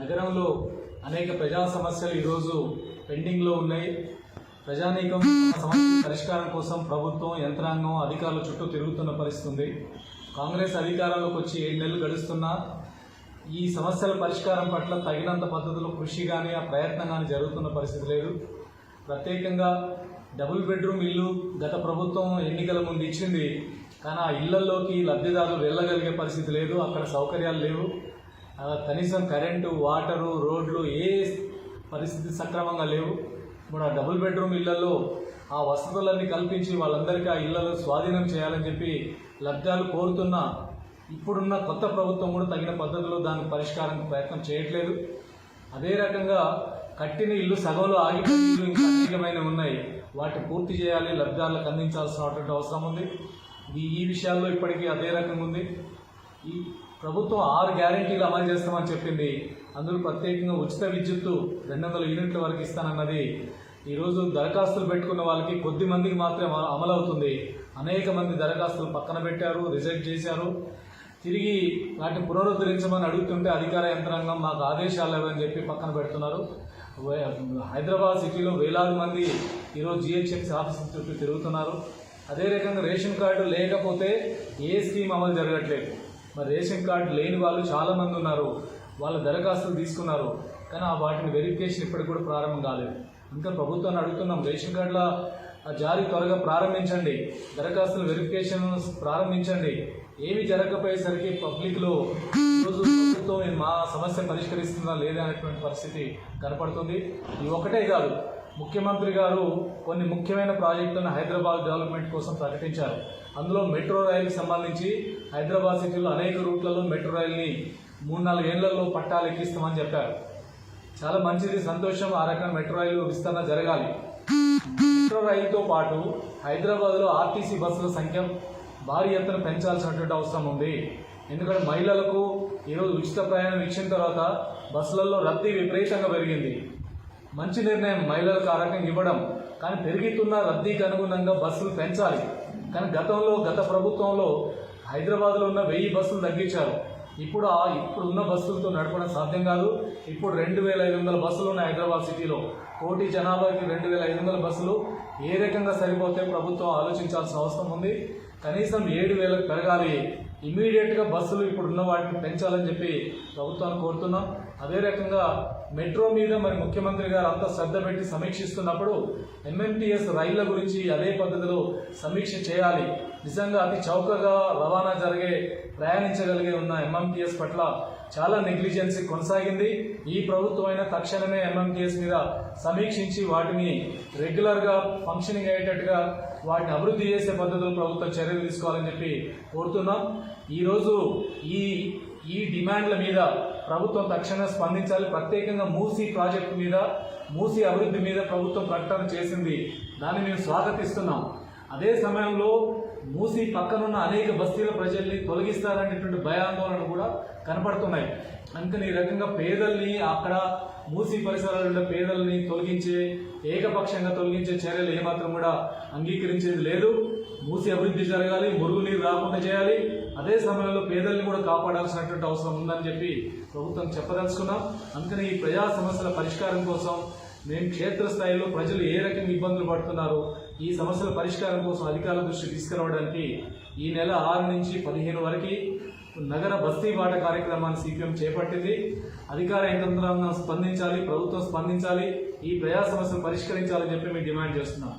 నగరంలో అనేక ప్రజా సమస్యలు ఈరోజు పెండింగ్లో ఉన్నాయి. ప్రజానీకం సమస్య సమస్యల పరిష్కారం కోసం ప్రభుత్వం యంత్రాంగం అధికారుల చుట్టూ తిరుగుతున్న పరిస్థితి ఉంది కాంగ్రెస్ అధికారంలోకి వచ్చి ఏడు నెలలు గడుస్తున్నా ఈ సమస్యల పరిష్కారం పట్ల తగినంత పద్ధతిలో కృషి కానీ ఆ ప్రయత్నం కానీ జరుగుతున్న పరిస్థితి లేదు. ప్రత్యేకంగా డబుల్ బెడ్రూమ్ ఇల్లు గత ప్రభుత్వం ఎన్నికల ముందు ఇచ్చింది. కానీ ఆ ఇళ్ళలోకి లబ్ధిదారులు వెళ్ళగలిగే పరిస్థితి లేదు. అక్కడ సౌకర్యాలు లేవు. కనీసం కరెంటు వాటరు రోడ్లు ఏ పరిస్థితి సక్రమంగా లేవు. ఇప్పుడు ఆ డబుల్ బెడ్రూమ్ ఇళ్ళలో ఆ వసతులన్నీ కల్పించి వాళ్ళందరికీ ఆ ఇళ్ళలో స్వాధీనం చేయాలని చెప్పి లబ్ధాలు కోరుతున్న ఇప్పుడున్న కొత్త ప్రభుత్వం కూడా తగిన పద్ధతిలో దాని పరిష్కారం ప్రయత్నం చేయట్లేదు. అదే రకంగా కట్టిన ఇల్లు సగంలో ఆగిపోయిన ఇల్లు ఇంకా అనేకమైన ఉన్నాయి. వాటిని పూర్తి చేయాలి లబ్ధాలకు అందించాల్సినటువంటి అవసరం ఉంది. ఈ ఈ విషయాల్లో ఇప్పటికీ అదే రకంగా ఉంది. ఈ ప్రభుత్వం ఆరు గ్యారెంటీలు అమలు చేస్తామని చెప్పింది. అందులో ప్రత్యేకంగా ఉచిత విద్యుత్తు రెండు వందల యూనిట్ల వరకు ఇస్తానన్నది. ఈరోజు దరఖాస్తులు పెట్టుకున్న వాళ్ళకి కొద్ది మందికి మాత్రమే అమలవుతుంది అమలు అవుతుంది అనేక మంది దరఖాస్తులు పక్కన పెట్టారు రిజెక్ట్ చేశారు. తిరిగి వాటిని పునరుద్ధరించమని అడుగుతుంటే అధికార యంత్రాంగం మాకు ఆదేశాలు లేవని చెప్పి పక్కన పెడుతున్నారు. హైదరాబాద్ సిటీలో వేలాది మంది ఈరోజు జిహెచ్ఎంసీ ఆఫీస్ చుట్టూ తిరుగుతున్నారు. అదే రకంగా రేషన్ కార్డు లేకపోతే ఏ స్కీమ్ అమలు జరగట్లేదు. మరి రేషన్ కార్డు లేని వాళ్ళు చాలామంది ఉన్నారు. వాళ్ళ దరఖాస్తులు తీసుకున్నారు. కానీ ఆ వాటిని వెరిఫికేషన్ ఇప్పటికి కూడా ప్రారంభం కాలేదు. ఇంకా ప్రభుత్వాన్ని అడుగుతున్నాం రేషన్ కార్డుల జారీ త్వరగా ప్రారంభించండి. దరఖాస్తుల వెరిఫికేషన్ ప్రారంభించండి. ఏమి జరగకపోయేసరికి పబ్లిక్లో ఈరోజు ప్రభుత్వం మా సమస్య పరిష్కరిస్తుందా లేదా అనేటువంటి పరిస్థితి కనపడుతుంది. ఇది ఒకటే కాదు. ముఖ్యమంత్రి గారు కొన్ని ముఖ్యమైన ప్రాజెక్టులను హైదరాబాద్ డెవలప్మెంట్ కోసం ప్రకటించారు. అందులో మెట్రో రైలుకి సంబంధించి హైదరాబాద్ సిటీలో అనేక రూట్లలో మెట్రో రైల్ని మూడు నాలుగు ఏళ్ళలో పట్టాలు ఎక్కిస్తామని చెప్పారు. చాలా మంచిది సంతోషం ఆ రకంగా మెట్రో రైలు విస్తరణ జరగాలి. మెట్రో రైలుతో పాటు హైదరాబాద్లో ఆర్టీసీ బస్సుల సంఖ్య భారీ ఎత్తున పెంచాల్సినటువంటి అవసరం ఉంది. ఎందుకంటే మహిళలకు ఈరోజు ఉచిత ప్రయాణం ఇచ్చిన తర్వాత బస్సులలో రద్దీ విపరీతంగా పెరిగింది. మంచి నిర్ణయం మహిళల కారకం ఇవ్వడం. కానీ పెరుగుతున్న రద్దీకి అనుగుణంగా బస్సులు పెంచాలి. కానీ గతంలో గత ప్రభుత్వంలో హైదరాబాద్లో ఉన్న వెయ్యి బస్సులు తగ్గించారు. ఇప్పుడు ఆ ఇప్పుడు ఉన్న బస్సులతో నడపడం సాధ్యం కాదు. ఇప్పుడు రెండు వేల ఐదు వందల బస్సులు ఉన్నాయి హైదరాబాద్ సిటీలో. కోటి జనాభాకి రెండు వేల ఐదు వందల బస్సులు ఏ రకంగా సరిపోతే ప్రభుత్వం ఆలోచించాల్సిన అవసరం ఉంది. కనీసం ఏడు వేలకు పెరగాలి. ఇమీడియట్గా బస్సులు ఇప్పుడు ఉన్న వాటిని పెంచాలని చెప్పి ప్రభుత్వాన్ని కోరుతున్నాం. అదే రకంగా మెట్రో మీద మరి ముఖ్యమంత్రి గారు అంత శ్రద్ధ పెట్టి సమీక్షిస్తున్నప్పుడు ఎంఎంటీఎస్ రైళ్ళ గురించి అదే పద్ధతిలో సమీక్ష చేయాలి. నిజంగా అతి చౌకగా రవాణా జరిగే ప్రయాణించగలిగే ఉన్న ఎంఎంటీఎస్ పట్ల చాలా నెగ్లిజెన్సీ కొనసాగింది. ఈ ప్రభుత్వం తక్షణమే ఎంఎంటీఎస్ మీద సమీక్షించి వాటిని రెగ్యులర్గా ఫంక్షనింగ్ అయ్యేటట్టుగా వాటిని అభివృద్ధి చేసే పద్ధతిలో ప్రభుత్వం చర్యలు తీసుకోవాలని చెప్పి కోరుతున్నాం. ఈరోజు ఈ ఈ డిమాండ్ల మీద ప్రభుత్వం తక్షణ స్పందించాలి. ప్రత్యేకంగా మూసీ ప్రాజెక్టు మీద మూసీ అభివృద్ధి మీద ప్రభుత్వం ప్రకటన చేసింది. దాన్ని మేము స్వాగతిస్తున్నాం. అదే సమయంలో మూసి పక్కనున్న అనేక బస్తీల ప్రజల్ని తొలగిస్తారనేటువంటి భయాందోళనలు కూడా కనపడుతున్నాయి. అందుకని ఈ రకంగా పేదల్ని అక్కడ మూసి పరిసరాలలో పేదల్ని తొలగించే ఏకపక్షంగా తొలగించే చర్యలు ఏమాత్రం కూడా అంగీకరించేది లేదు. మూసి అభివృద్ధి జరగాలి మురుగునీరు రాకుండా చేయాలి. అదే సమయంలో పేదల్ని కూడా కాపాడాల్సినటువంటి అవసరం ఉందని చెప్పి ప్రభుత్వం చెప్పదలుచుకున్నాం. అందుకని ఈ ప్రజా సమస్యల పరిష్కారం కోసం మేము క్షేత్రస్థాయిలో ప్రజలు ఏ రకంగా ఇబ్బందులు పడుతున్నారు ఈ సమస్యల పరిష్కారం కోసం అధికారుల దృష్టి తీసుకురావడానికి ఈ నెల ఆరు నుంచి పదిహేను వరకు నగర బస్తీ బాట కార్యక్రమాన్ని సిపిఎం చేపట్టింది. అధికార యంత్రాంగం స్పందించాలి ప్రభుత్వం స్పందించాలి ఈ ప్రజా సమస్యను పరిష్కరించాలని చెప్పి మేము డిమాండ్ చేస్తున్నాం.